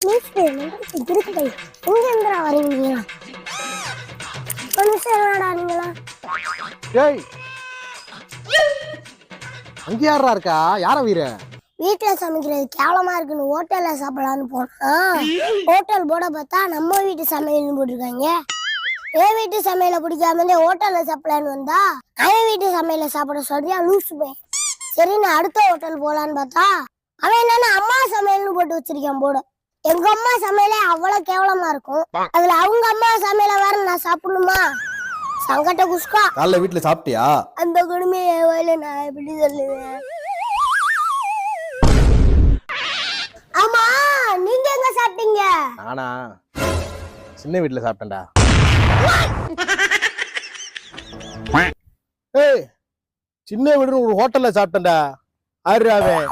இருக்குதை எங்க இருந்துடா வரீங்க மனுஷன் என்னடா நீங்களா? ஏய்! அங்க யாரா இருக்கா? யார வீர? வீட்டுல சமைக்கிறது கேவலமா இருக்குன்னு ஹோட்டல்ல சாப்பிடலாம்னு போனா ஹோட்டல் போட பார்த்தா நம்ம வீட்டு சமையல்னு போட்டிருக்காங்க. என் வீட்டு சமையல பிடிக்காம இருந்தே ஹோட்டல்ல சாப்பிடலான்னு வந்தா அவன் வீட்டு சமையல சாப்பிட சொல்றியா? லூசு போய் சரி நான் அடுத்த ஹோட்டல் போலான்னு பார்த்தா அவன் என்னன்னா அம்மா சமையல்னு போட்டு வச்சிருக்கான் போட எங்க அம்மா சமையலே அவ்வளவு கேவலமா இருக்கும். அதுல அவங்க அம்மா சமையல வேற நான் சாப்பிடணுமா? சங்கட்ட குஸ்கா காலைல வீட்டுல சாப்பிட்டியா? அந்த கொடுமையை என் வாயில நான் எப்படி சொல்லுவேன்? ஆமா நீங்க எங்க சாப்பிட்டீங்க? நானா? சின்ன வீட்டுல சாப்பிட்டேன்டா. ஏய் சின்ன வீடு ஒரு ஹோட்டல்ல சாப்பிட்டேன்டா. ஆறு அவன்.